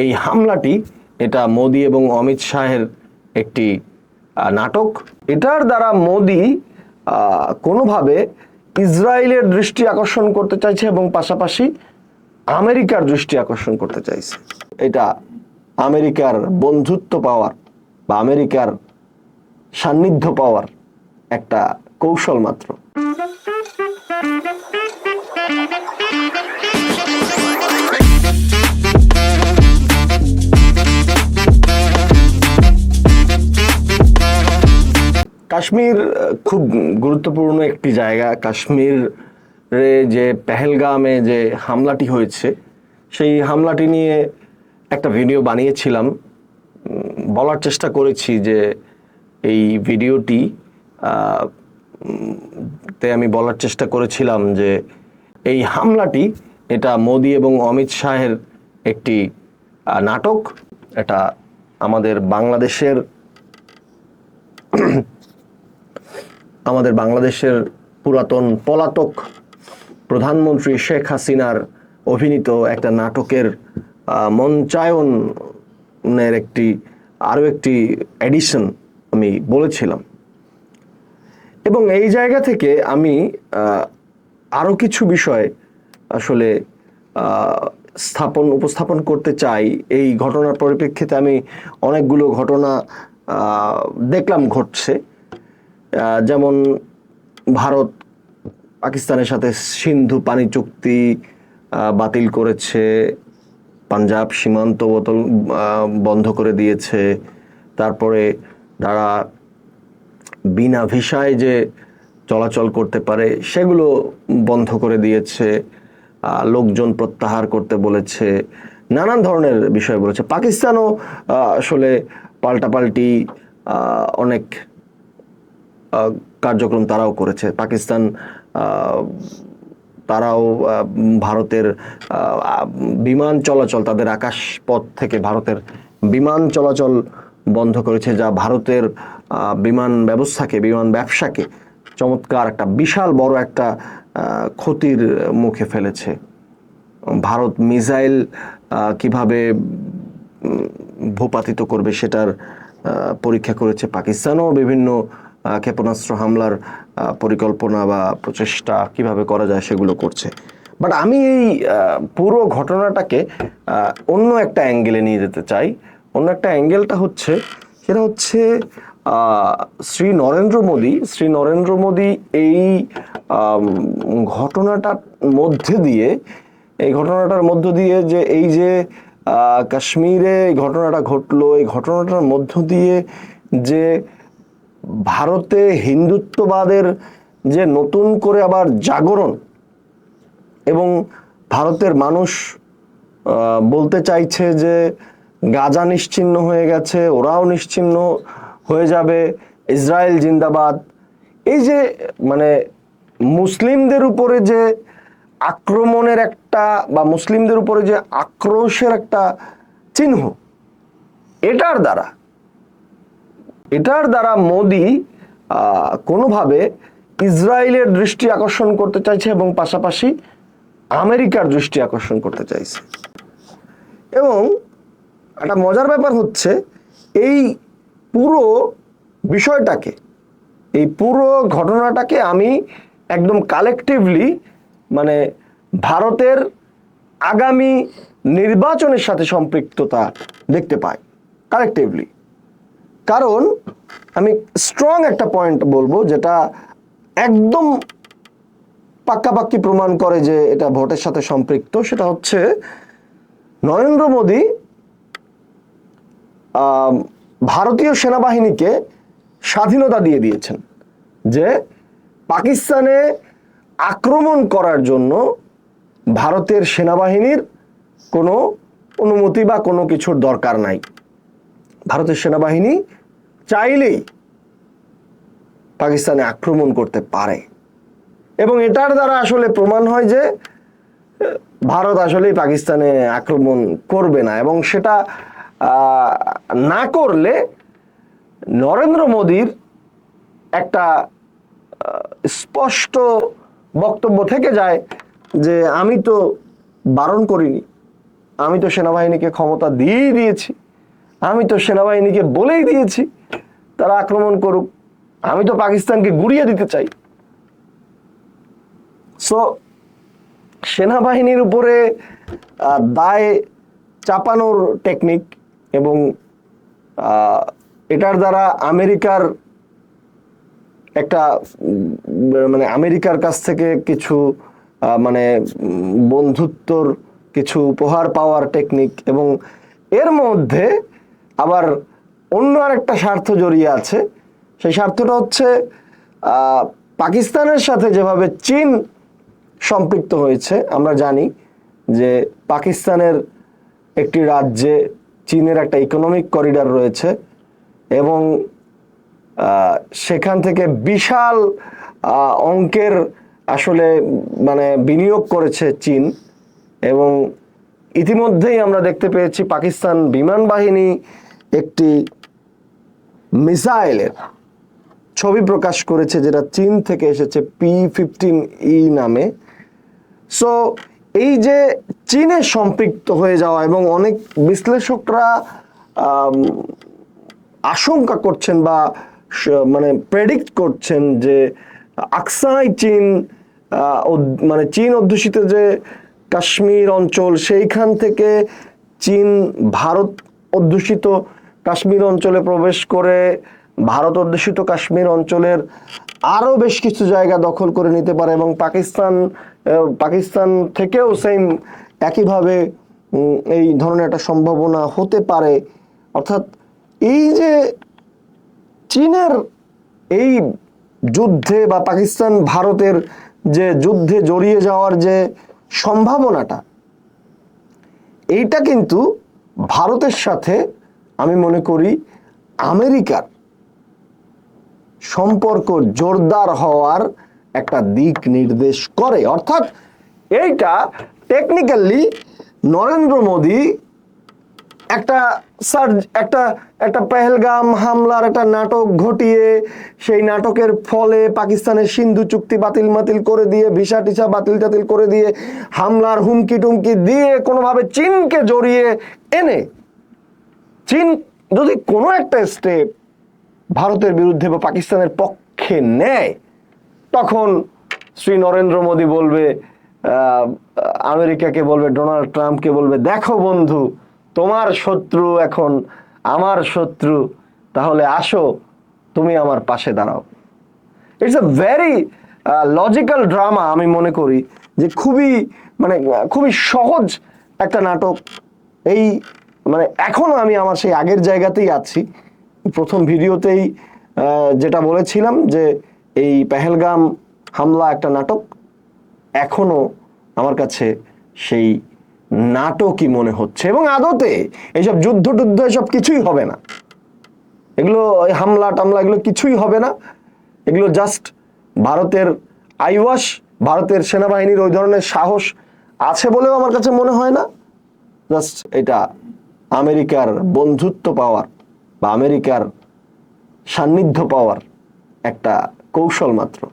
এই হামলাটি এটা মোদি এবং অমিত শাহের একটি নাটক। এটার দ্বারা মোদি কোনোভাবে ইসরায়েলের দৃষ্টি আকর্ষণ করতে চাইছে এবং পাশাপাশি আমেরিকার দৃষ্টি আকর্ষণ করতে চাইছে। এটা আমেরিকার বন্ধুত্ব পাওয়ার বা আমেরিকার সান্নিধ্য পাওয়ার একটা কৌশল মাত্র। কাশ্মীর খুব গুরুত্বপূর্ণ একটি জায়গা। কাশ্মীরে যে পেহেলগামে যে হামলাটি হয়েছে, সেই হামলাটি নিয়ে একটা ভিডিও বানিয়েছিলাম। বলার চেষ্টা করেছি যে এই ভিডিওটি তে আমি বলার চেষ্টা করেছিলাম যে এই হামলাটি, এটা মোদি এবং অমিত শাহের একটি নাটক। এটা আমাদের বাংলাদেশের আমাদের বাংলাদেশের পুরাতন পলাতক প্রধানমন্ত্রী শেখ হাসিনার অভিনীত একটা নাটকের মঞ্চায়নের একটি, আরও একটি এডিশন আমি বলেছিলাম। এবং এই জায়গা থেকে আমি আরও কিছু বিষয় আসলে স্থাপন, উপস্থাপন করতে চাই। এই ঘটনার পরিপ্রেক্ষিতে আমি অনেকগুলো ঘটনা দেখলাম ঘটছে। যেমন ভারত পাকিস্তানের সাথে সিন্ধু পানি চুক্তি বাতিল করেছে, পাঞ্জাব সীমান্ত বোতল বন্ধ করে দিয়েছে, তারপরে তারা বিনা ভিসায় যে চলাচল করতে পারে, সেগুলো বন্ধ করে দিয়েছে লোকজন প্রত্যাহার করতে বলেছে, নানান ধরনের বিষয় বলেছে। পাকিস্তানও আসলে পাল্টাপাল্টি অনেক কার্যক্রম তারাও করেছে। পাকিস্তান তারাও ভারতের বিমান চলাচল, তাদের আকাশ পথ থেকে ভারতের বিমান চলাচল বন্ধ করেছে, যা ভারতের বিমান ব্যবস্থাকে, বিমান ব্যবসাকে চমৎকার একটা বিশাল বড় একটা ক্ষতির মুখে ফেলেছে। ভারত মিসাইল কীভাবে ভূপাতিত করবে সেটার পরীক্ষা করেছে পাকিস্তানও। বিভিন্ন ক্ষেপণাস্ত্র হামলার পরিকল্পনা বা প্রচেষ্টা কীভাবে করা যায় সেগুলো করছে। বাট আমি এই পুরো ঘটনাটাকে অন্য একটা অ্যাঙ্গেলে নিয়ে যেতে চাই। অন্য একটা অ্যাঙ্গেলটা হচ্ছে, সেটা হচ্ছে শ্রী নরেন্দ্র মোদী। শ্রী নরেন্দ্র মোদী এই ঘটনাটার মধ্যে দিয়ে, এই ঘটনাটার মধ্য দিয়ে যে এই যে কাশ্মীরে ঘটনাটা ঘটলো, এই ঘটনাটার মধ্য দিয়ে যে ভারতে হিন্দুত্ববাদের যে নতুন করে আবার জাগরণ এবং ভারতের মানুষ বলতে চাইছে যে গাজা নিশ্চিহ্ন হয়ে গেছে, ওরাও নিশ্চিহ্ন হয়ে যাবে, ইসরায়েল জিন্দাবাদ। এই যে মানে মুসলিমদের উপরে যে আক্রমণের একটা বা মুসলিমদের উপরে যে আক্রোশের একটা চিহ্ন, এটার দ্বারা এটার দ্বারা মোদি কোনোভাবে ইসরায়েলের দৃষ্টি আকর্ষণ করতে চাইছে এবং পাশাপাশি আমেরিকার দৃষ্টি আকর্ষণ করতে চাইছে। এবং একটা মজার ব্যাপার হচ্ছে, এই পুরো বিষয়টাকে, এই পুরো ঘটনাটাকে আমি একদম কালেকটিভলি মানে ভারতের আগামী নির্বাচনের সাথে সম্পৃক্ততা দেখতে পাই কালেকটিভলি কারণ আমি স্ট্রং একটা পয়েন্ট বলব যেটা একদম পাক্কাপাক্কি প্রমাণ করে যে এটা ভোটের সাথে সম্পৃক্ত, সেটা হচ্ছে নরেন্দ্র মোদী ভারতীয় সেনাবাহিনীকে স্বাধীনতা দিয়ে দিয়েছেন যে পাকিস্তানে আক্রমণ করার জন্য ভারতের সেনাবাহিনীর কোনো অনুমতি বা কোনো কিছুর দরকার নাই। ভারতের সেনাবাহিনী চাইলেই পাকিস্তানে আক্রমণ করতে পারে। এবং এটার দ্বারা আসলে প্রমাণ হয় যে, ভারত আসলেই পাকিস্তানে আক্রমণ করবে না এবং সেটা না করলে নরেন্দ্র মোদীর একটা স্পষ্ট বক্তব্য থেকে যায় যে, আমি তো বারণ করিনি। আমি তো সেনাবাহিনীকে ক্ষমতা দিয়েই দিয়েছি। আমি তো সেনাবাহিনীকে বলেই দিয়েছি, তারা আক্রমণ করুক। আমি তো পাকিস্তানকে গুড়িয়ে দিতে চাই। সো সেনাবাহিনীর উপরে দায় চাপানোর টেকনিক এবং এটার দ্বারা আমেরিকার একটা মানে আমেরিকার কাছ থেকে কিছু মানে বন্ধুত্বর কিছু উপহার পাওয়ার টেকনিক এবং এর মধ্যে আবার অন্য আরেকটা স্বার্থ জড়িয়ে আছে। সেই স্বার্থটা হচ্ছে পাকিস্তানের সাথে যেভাবে চীন সম্পৃক্ত হয়েছে, আমরা জানি যে পাকিস্তানের একটি রাজ্যে চীনের একটা ইকোনমিক করিডর রয়েছে এবং সেখান থেকে বিশাল অঙ্কের আসলে মানে বিনিয়োগ করেছে চীন এবং ইতিমধ্যেই আমরা দেখতে পেয়েছি পাকিস্তান বিমান বাহিনী একটি মিসাইলের ছবি প্রকাশ করেছে যেটা চীন থেকে এসেছে পি ফিফটিন ই নামে। সো এই যে চীনে সম্পৃক্ত হয়ে যাওয়া এবং অনেক বিশ্লেষকরা আশঙ্কা করছেন বা মানে প্রেডিক্ট করছেন যে আকসাই চীন মানে চীন অধ্যুষিত যে কাশ্মীর অঞ্চল, সেইখান থেকে চীন, ভারত অধ্যুষিত কাশ্মীর অঞ্চলে প্রবেশ করে, ভারত অধ্যুষিত কাশ্মীর অঞ্চলের আরও বেশ কিছু জায়গা দখল করে নিতে পারে এবং পাকিস্তান পাকিস্তান থেকেও সেম একইভাবে এই ধরনের একটা সম্ভাবনা হতে পারে। অর্থাৎ এই যে চীনের এই যুদ্ধে বা পাকিস্তান ভারতের যে যুদ্ধে জড়িয়ে যাওয়ার যে সম্ভাবনাটা। এইটা কিন্তু ভারতের সাথে আমি মনে করি আমেরিকার সম্পর্ক জোরদার হওয়ার একটা দিক নির্দেশ করে। অর্থাৎ এইটা টেকনিক্যালি নরেন্দ্র মোদী একটা সার্জ একটা একটা পেহেলগাম হামলার একটা নাটক ঘটিয়ে সেই নাটকের ফলে পাকিস্তানের সিন্ধু চুক্তি বাতিল মাতিল করে দিয়ে, ভিসা টিসা বাতিল টাতিল করে দিয়ে, হামলার হুমকি টুমকি দিয়ে কোনোভাবে চীনকে জড়িয়ে এনে, চীন যদি কোনো একটা স্টেপ ভারতের বিরুদ্ধে বা পাকিস্তানের পক্ষে নেয়, তখন শ্রী নরেন্দ্র মোদী বলবে আমেরিকাকে বলবে, ডোনাল্ড ট্রাম্পকে বলবে, দেখো বন্ধু তোমার শত্রু এখন আমার শত্রু, তাহলে আসো, তুমি আমার পাশে দাঁড়াও। It's a very logical drama আমি মনে করি যে খুবই মানে খুবই সহজ একটা নাটক। এই মানে এখনও আমি আমার সেই আগের জায়গাতেই আছি। প্রথম ভিডিওতেই যেটা বলেছিলাম যে এই পেহেলগাম হামলা একটা নাটক এখনও আমার কাছে সেই নাটকই মনে হচ্ছে। এবং আদতে এইসব যুদ্ধ টুদ্ধ এসব কিছুই হবে না। এগুলো ওই হামলা টামলা এগুলো কিছুই হবে না। এগুলো জাস্ট ভারতের আইওয়াস, ভারতের সেনাবাহিনীর ওই ধরনের সাহস আছে বলেও আমার কাছে মনে হয় না। জাস্ট এটা আমেরিকার বন্ধুত্ব পাওয়ার বা আমেরিকার সান্নিধ্য পাওয়ার একটা কৌশল মাত্র।